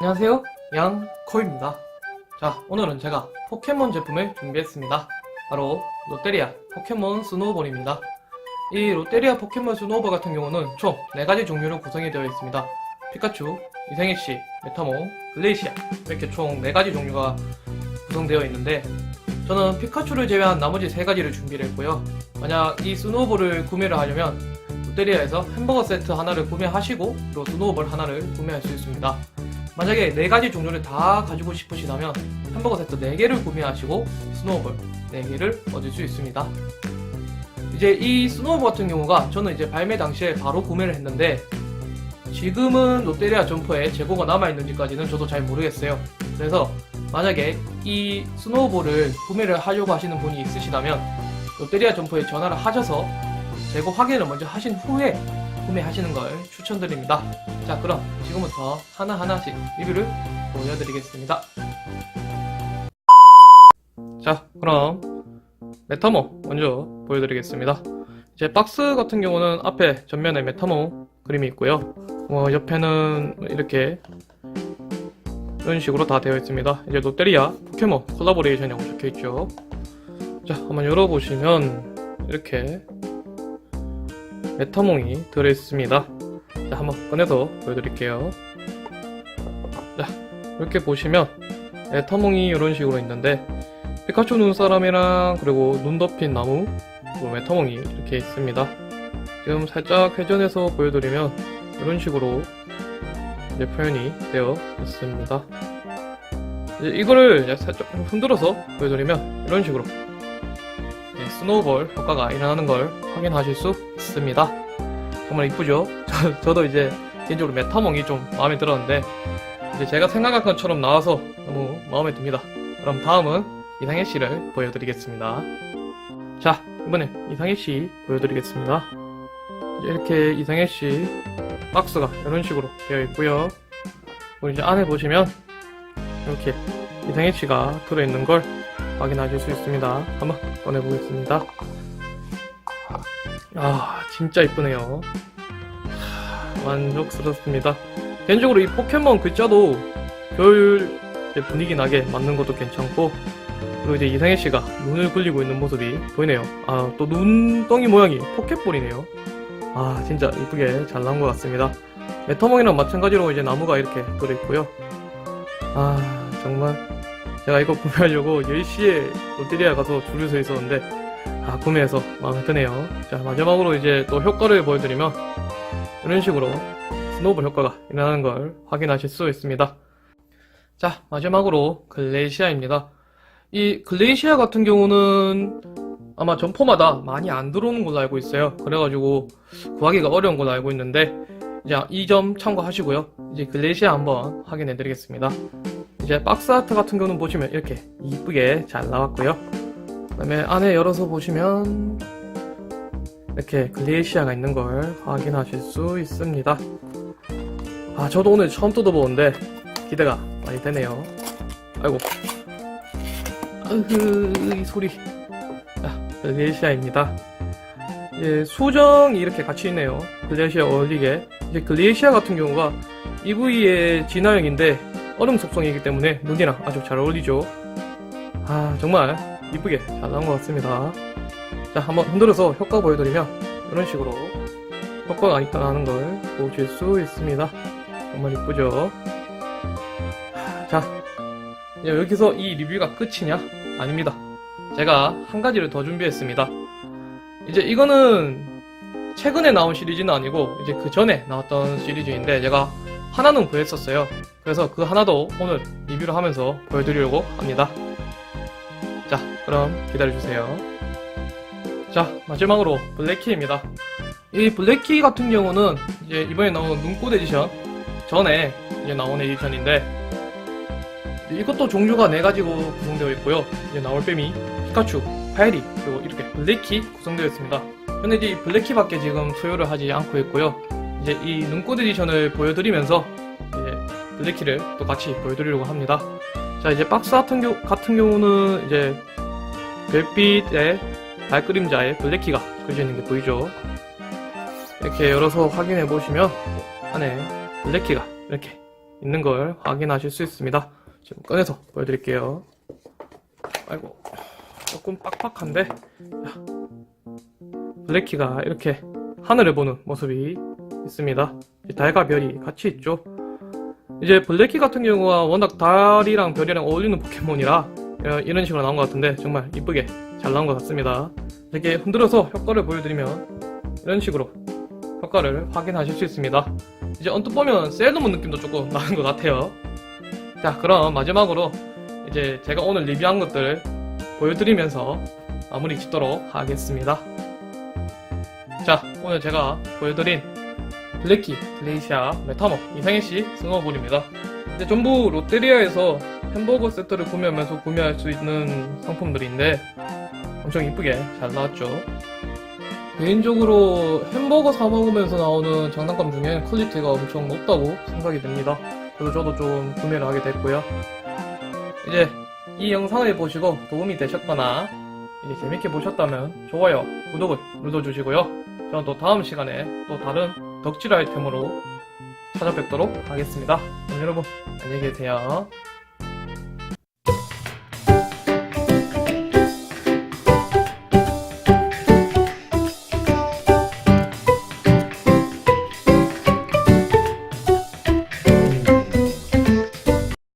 안녕하세요. 양코입니다. 자, 오늘은 제가 포켓몬 제품을 준비했습니다. 바로 롯데리아 포켓몬 스노우볼입니다. 이 롯데리아 포켓몬 스노우볼 같은 경우는 총 4가지 종류로 구성이 되어 있습니다. 피카츄, 이생애쉬, 메타몽, 글레이시아 이렇게 총 4가지 종류가 구성되어 있는데 저는 피카츄를 제외한 나머지 3가지를 준비를 했고요. 만약 이 스노우볼을 구매를 하려면 롯데리아에서 햄버거 세트 하나를 구매하시고 또 스노우볼 하나를 구매할 수 있습니다. 만약에 네 가지 종류를 다 가지고 싶으시다면 햄버거 세트 4개를 구매하시고 스노우볼 4개를 얻을 수 있습니다. 이제 이 스노우볼 같은 경우가 저는 이제 발매 당시에 바로 구매를 했는데 지금은 롯데리아 점포에 재고가 남아있는지까지는 저도 잘 모르겠어요. 그래서 만약에 이 스노우볼을 구매를 하려고 하시는 분이 있으시다면 롯데리아 점포에 전화를 하셔서 재고 확인을 먼저 하신 후에 구매하시는 걸 추천드립니다. 자, 그럼 지금부터 하나하나씩 리뷰를 보여드리겠습니다. 자, 그럼 메타모 먼저 보여드리겠습니다. 이제 박스 같은 경우는 앞에 전면에 메타모 그림이 있고요. 어, 옆에는 이렇게 이런 식으로 다 되어 있습니다. 이제 롯데리아 포켓몬 콜라보레이션이라고 적혀 있죠. 자, 한번 열어보시면 이렇게 메타몽이 들어있습니다. 자, 한번 꺼내서 보여드릴게요. 자, 이렇게 보시면 메타몽이 이런 식으로 있는데 피카츄 눈사람이랑 그리고 눈 덮인 나무 그리고 메타몽이 이렇게 있습니다. 지금 살짝 회전해서 보여드리면 이런 식으로 이제 표현이 되어 있습니다. 이거를 살짝 흔들어서 보여드리면 이런 식으로 스노우볼 효과가 일어나는 걸 확인하실 수 있습니다. 정말 이쁘죠? 저, 저도 이제 개인적으로 메타몽이 좀 마음에 들었는데 이제 제가 생각한 것처럼 나와서 너무 마음에 듭니다. 그럼 다음은 이상해 씨를 보여드리겠습니다. 자, 이번엔 이상해 씨 보여드리겠습니다. 이렇게 이상해 씨 박스가 이런 식으로 되어 있고요. 그리고 이제 안에 보시면 이렇게 이상해 씨가 들어있는 걸 확인하실 수 있습니다. 한번 꺼내보겠습니다. 아, 진짜 이쁘네요. 하, 만족스럽습니다. 개인적으로 이 포켓몬 글자도 겨울 분위기 나게 만든 것도 괜찮고, 그리고 이제 이상해 씨가 눈을 굴리고 있는 모습이 보이네요. 아, 또 눈덩이 모양이 포켓볼이네요. 아, 진짜 이쁘게 잘 나온 것 같습니다. 메타몽이랑 마찬가지로 이제 나무가 이렇게 들어있고요. 아, 정말 제가 이거 구매하려고 10시에 롯데리아 가서 줄을 서 있었는데 아 구매해서 마음에 드네요. 자 마지막으로 이제 또 효과를 보여드리면 이런 식으로 스노우볼 효과가 일어나는 걸 확인하실 수 있습니다. 자 마지막으로 글레이시아입니다. 이 글레이시아 같은 경우는 아마 점포마다 많이 안 들어오는 걸로 알고 있어요. 그래가지고 구하기가 어려운 걸로 알고 있는데 이제 이 점 참고하시고요. 이제 글레이시아 한번 확인해 드리겠습니다 이제 박스 아트 같은 경우는 보시면 이렇게 이쁘게 잘 나왔고요. 그 다음에 안에 열어서 보시면 이렇게 글레이시아가 있는 걸 확인하실 수 있습니다. 아, 저도 오늘 처음 뜯어보는데 기대가 많이 되네요. 아이고. 으흐, 이 소리. 자, 글레이시아입니다. 예, 수정이 이렇게 같이 있네요. 글레이시아 어울리게. 이제 글레이시아 같은 경우가 EV의 진화형인데 얼음 속성이기 때문에 눈이랑 아주 잘 어울리죠. 아 정말 이쁘게 잘 나온 것 같습니다. 자 한번 흔들어서 효과 보여드리면 이런 식으로 효과가 나타나는 걸 보실 수 있습니다. 정말 이쁘죠. 자 여기서 이 리뷰가 끝이냐? 아닙니다. 제가 한 가지를 더 준비했습니다. 이제 이거는 최근에 나온 시리즈는 아니고 이제 그 전에 나왔던 시리즈인데 제가 하나는 구했었어요. 그래서 그 하나도 오늘 리뷰를 하면서 보여드리려고 합니다. 자, 그럼 기다려주세요. 자, 마지막으로 블랙키입니다. 이 블랙키 같은 경우는 이제 이번에 나온 눈꽃 에디션 전에 이제 나온 에디션인데 이것도 종류가 네 가지로 구성되어 있고요. 이제 나올 뱀이 피카츄, 파이리 그리고 이렇게 블랙키 구성되어 있습니다. 근데 이 블랙키밖에 지금 소유를 하지 않고 있고요. 이제 이 눈꽃 에디션을 보여드리면서 이제 블랙키를 또 같이 보여드리려고 합니다. 자, 이제 박스 같은, 경우, 같은 경우는 이제 별빛의 발그림자에 블랙키가 그려져 있는 게 보이죠? 이렇게 열어서 확인해 보시면 안에 블랙키가 이렇게 있는 걸 확인하실 수 있습니다. 지금 꺼내서 보여드릴게요. 아이고, 조금 빡빡한데, 자, 블랙키가 이렇게 하늘을 보는 모습이 있습니다. 이 달과 별이 같이 있죠. 이제 블랙키 같은 경우가 워낙 달이랑 별이랑 어울리는 포켓몬이라 어, 이런 식으로 나온 것 같은데 정말 이쁘게 잘 나온 것 같습니다. 이렇게 흔들어서 효과를 보여드리면 이런 식으로 효과를 확인하실 수 있습니다. 이제 언뜻 보면 셀러문 느낌도 조금 나는 것 같아요. 자, 그럼 마지막으로 이제 제가 오늘 리뷰한 것들을 보여드리면서 마무리 짓도록 하겠습니다. 자, 오늘 제가 보여드린 블랙키, 글레이시아, 메타모, 이상해씨 스노우볼입니다. 이제 전부 롯데리아에서 햄버거 세트를 구매하면서 구매할 수 있는 상품들인데 엄청 이쁘게 잘 나왔죠. 개인적으로 햄버거 사 먹으면서 나오는 장난감 중에 퀄리티가 엄청 높다고 생각이 됩니다. 그래서 저도 좀 구매를 하게 됐고요. 이제 이 영상을 보시고 도움이 되셨거나 이제 재밌게 보셨다면 좋아요, 구독을 눌러주시고요. 저는 또 다음 시간에 또 다른 덕질 아이템으로 찾아뵙도록 하겠습니다. 그럼 여러분 안녕히 계세요.